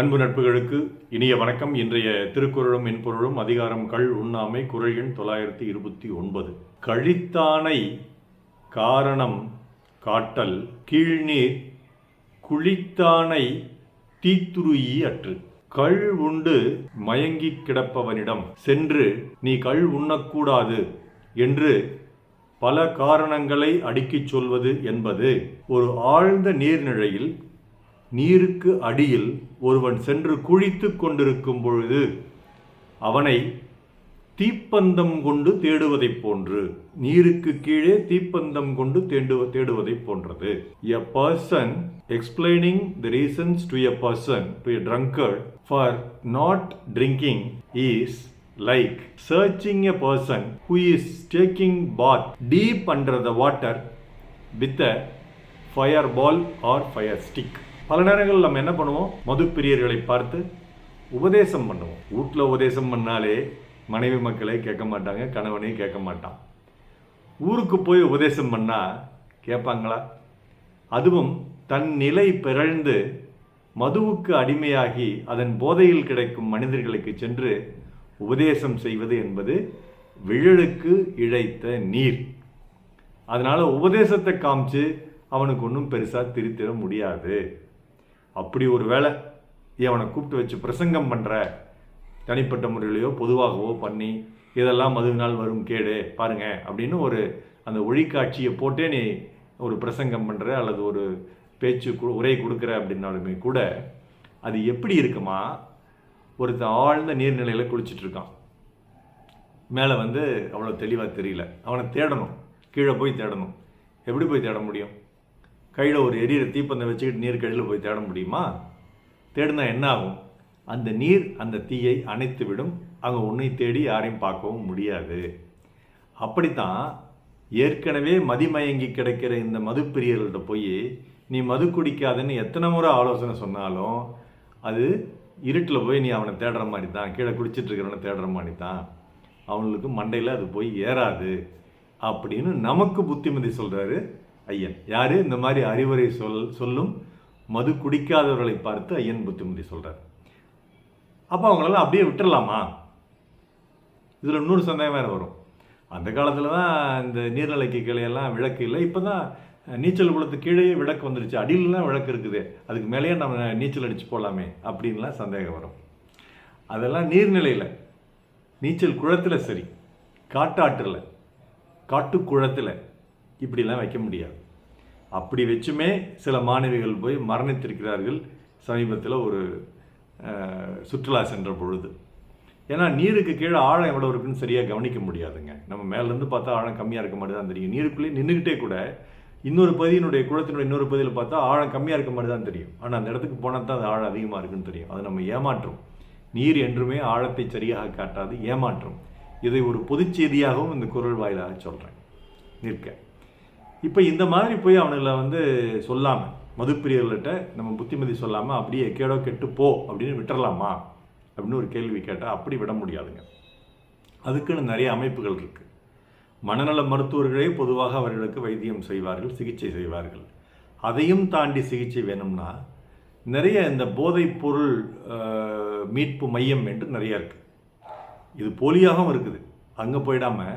அன்பு நட்புகளுக்கு இனிய வணக்கம். இன்றைய திருக்குறளும் மென்பொருளும் அதிகாரம் கள் உண்ணாமை குரல் எண் தொள்ளாயிரத்தி இருபத்தி ஒன்பது. கழித்தானை காரணம் காட்டல் கீழ்நீர் குளித்தானை தீத்துருயி அற்று. கள் உண்டு மயங்கிக் கிடப்பவனிடம் சென்று நீ கள் உண்ணக்கூடாது என்று பல காரணங்களை அடுக்கிச் சொல்வது என்பது ஒரு ஆழ்ந்த நீர்நிலையில் நீருக்கு அடியில் ஒருவன் சென்று குழித்துக் கொண்டிருக்கும் பொழுது அவனை தீப்பந்தம் கொண்டு தேடுவதைப் போன்று நீருக்கு கீழே தீப்பந்தம் கொண்டு தேடு தேடுவதைப் போன்றது. A person explaining the reasons to a person to a drunkard for not drinking is like searching a person who is taking bath deep under the water with a fire ball or fire stick பல நேரங்களில் நம்ம என்ன பண்ணுவோம்? மது பிரியர்களை பார்த்து உபதேசம் பண்ணுவோம். வீட்டில் உபதேசம் பண்ணாலே மனைவி மக்களே கேட்க மாட்டாங்க கணவனையும் கேட்க மாட்டான். ஊருக்கு போய் உபதேசம் பண்ணால் கேட்பாங்களா? அதுவும் தன் நிலை பிறழ்ந்து மதுவுக்கு அடிமையாகி அதன் போதையில் கிடைக்கும் மனிதர்களுக்கு சென்று உபதேசம் செய்வது என்பது விழலுக்கு இழைத்த நீர். அதனால் உபதேசத்தை காமிச்சு அவனுக்கு ஒன்றும் பெருசாக திருத்திட முடியாது. அப்படி ஒரு வேலை நீ அவனை கூப்பிட்டு வச்சு பிரசங்கம் பண்ணுற தனிப்பட்ட முறையிலையோ பொதுவாகவோ பண்ணி இதெல்லாம் மதுவினால் வரும் கேடு பாருங்க அப்படின்னு ஒரு அந்த ஒழிக்காட்சியை போட்டே நீ ஒரு பிரசங்கம் பண்ணுற அல்லது ஒரு பேச்சு உரை கொடுக்குற அப்படின்னாலுமே கூட அது எப்படி இருக்குமா? ஒருத்தன் ஆழ்ந்த நீர்நிலையில் குளிச்சுட்டு இருக்கான். மேலே வந்து அவ்வளோ தெளிவாக தெரியல. அவனை தேடணும். கீழே போய் தேடணும். எப்படி போய் தேட முடியும்? கையில் ஒரு எரியிற தீப்பந்தம் வச்சுக்கிட்டு நீர் கழியில் போய் தேட முடியுமா? தேடினா என்ன ஆகும்? அந்த நீர் அந்த தீயை அணைத்து விடும் அங்கே உன்னை தேடி யாரையும் பார்க்கவும் முடியாது. அப்படித்தான் ஏற்கனவே மதிமயங்கி கிடைக்கிற இந்த மதுப்பிரியர்கள்ட்ட போய் நீ மது குடிக்காதன்னு எத்தனை முறை ஆலோசனை சொன்னாலும் அது இருட்டில் போய் நீ அவனை தேடுற மாதிரி தான் கீழே குடிச்சிட்டு இருக்கிறவனை தேடுற மாதிரி தான் அவங்களுக்கு மண்டையில் அது போய் ஏறாது. அப்படின்னு நமக்கு புத்திமதி சொல்கிறாரு ஐயன். யார்? இந்த மாதிரி அறிவுரை சொல் சொல்லும் மது குடிக்காதவர்களை பார்த்து ஐயன் புத்திமதி சொல்கிறார் அப்போ அவங்களெல்லாம் அப்படியே விட்டுடலாமா இதில் இன்னொரு சந்தேகம் வேறு வரும். அந்த காலத்தில் தான் இந்த நீர்நிலைக்கு கிளையெல்லாம் விளக்கு இல்லை. இப்போ தான் நீச்சல் குளத்துக்கு கீழே விளக்கு வந்துருச்சு. அடியிலலாம் விளக்கு இருக்குது. அதுக்கு மேலேயே நம்ம நீச்சல் அடித்து போகலாமே அப்படின்லாம் சந்தேகம் வரும். அதெல்லாம் நீர்நிலையில். நீச்சல் குளத்தில் சரி. காட்டாற்றில். காட்டுக்குளத்தில். இப்படிலாம் வைக்க முடியாது. அப்படி வச்சுமே சில மாணவிகள் போய் மரணித்திருக்கிறார்கள் சமீபத்தில் ஒரு சுற்றுலா சென்ற பொழுது. ஏன்னா நீருக்கு கீழே ஆழம் எவ்வளோ இருக்குன்னு சரியாக கவனிக்க முடியாதுங்க. நம்ம மேலேருந்து பார்த்தா ஆழம் கம்மியாக இருக்க மாதிரி தான் தெரியும். நீருக்குள்ளேயே நின்றுக்கிட்டே கூட இன்னொரு பகுதியினுடைய குளத்தினுடைய இன்னொரு பகுதியில் பார்த்தா ஆழம் கம்மியாக இருக்க மாதிரி தான் தெரியும். ஆனால் அந்த இடத்துக்கு போனால் தான் அது ஆழம் அதிகமாக இருக்குன்னு தெரியும். அது நம்ம ஏமாற்றும். நீர் என்றுமே ஆழத்தை சரியாக காட்டாது ஏமாற்றும். இதை ஒரு பொதுச்செய்தியாகவும் இந்த குரல் வாயிலாக சொல்கிறேன் நிற்க. இப்போ இந்த மாதிரி போய் அவனுங்களை வந்து சொல்லாமல் மதுப்பிரியர்கள்ட்ட நம்ம புத்திமதி சொல்லாமல் அப்படியே கேடோ கெட்டு போ அப்படின்னு விட்டுறலாமா? அப்படின்னு ஒரு கேள்வி கேட்டால் அப்படி விட முடியாதுங்க. அதுக்குன்னு நிறைய அமைப்புகள் இருக்குது மனநல மருத்துவர்களே பொதுவாக அவர்களுக்கு வைத்தியம் செய்வார்கள் சிகிச்சை செய்வார்கள். அதையும் தாண்டி சிகிச்சை வேணும்னா நிறைய இந்த போதைப் பொருள் மீட்பு மையம் என்று நிறைய இருக்குது இது போலியாகவும் இருக்குது. அங்கே போயிடாமல்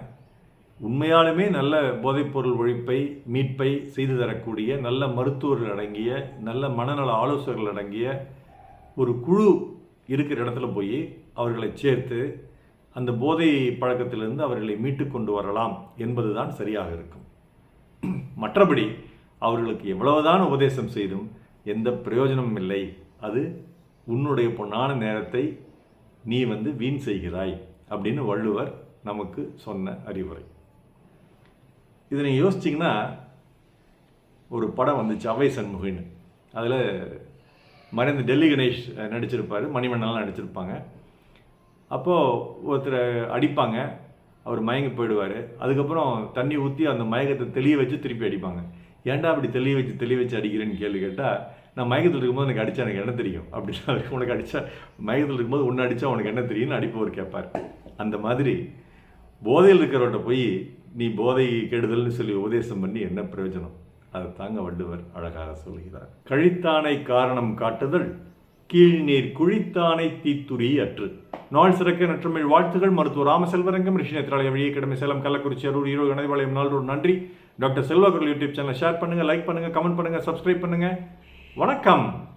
உண்மையாலுமே நல்ல போதைப்பொருள் ஒழிப்பை மீட்பை செய்து தரக்கூடிய நல்ல மருத்துவர்கள் அடங்கிய நல்ல மனநல ஆலோசகர்கள் அடங்கிய ஒரு குழு இருக்கிற இடத்துல போய் அவர்களை சேர்த்து அந்த போதை பழக்கத்திலிருந்து அவர்களை மீட்டு கொண்டு வரலாம் என்பதுதான் சரியாக இருக்கும். மற்றபடி அவர்களுக்கு எவ்வளவுதான் உபதேசம் செய்தும் எந்த பிரயோஜனமும் இல்லை. அது உன்னுடைய பொன்னான நேரத்தை நீ வந்து வீண் செய்கிறாய் அப்படின்னு வள்ளுவர் நமக்கு சொன்ன அறிவுரை. இதை நீங்கள் யோசிச்சிங்கன்னா ஒரு படம் வந்துச்சு அவை சண்முகின்னு. அதில் மறைந்த டெல்லி கணேஷ் நடிச்சிருப்பார் மணிமண்டலாம் நடிச்சிருப்பாங்க. அப்போது ஒருத்தரை அடிப்பாங்க அவர் மயங்கி போயிடுவார். அதுக்கப்புறம் தண்ணி ஊற்றி அந்த மயக்கத்தை தெளிய வச்சு திருப்பி அடிப்பாங்க. ஏன்டா அப்படி தெளிய வச்சு தெளிய வச்சு அடிக்கிறேன்னு கேள்வி கேட்டால் நான் மயக்கத்தில் இருக்கும்போது எனக்கு அடித்தா எனக்கு என்ன தெரியும்? அப்படின்னு அவருக்கு உனக்கு அடித்தா மயக்கத்தில் இருக்கும்போது ஒன்று அடித்தா உனக்கு என்ன தெரியும்னு அடிப்பவர் கேட்பார். அந்த மாதிரி போதையில் இருக்கிறவர்கிட்ட போய் நீ போதை கெடுதல்னு சொல்லி உபதேசம் பண்ணி என்ன பிரயோஜனம்? அதை தாங்க வள்ளுவர் அழகாக சொல்கிறார். கழித்தானை காரணம் காட்டுதல் கீழ்நீர் குழித்தானை தீத்துரி அற்று. நாள் சிறக்க நற்றமிழ் வாழ்த்துகள் மருத்துவர் ராமசெல்வரங்கம் ரிஷி நேத்ராலயம் வெளியே சேலம் கள்ளக்குறிச்சி அரூர் ஈரோடு கணவாலயம் நாளோடு நன்றி. டாக்டர் செல்வாக்குள் யூடியூப் சேனலை ஷேர் பண்ணுங்கள் லைக் பண்ணுங்கள் கமெண்ட் பண்ணுங்கள் சப்ஸ்கிரைப் பண்ணுங்கள் வணக்கம்.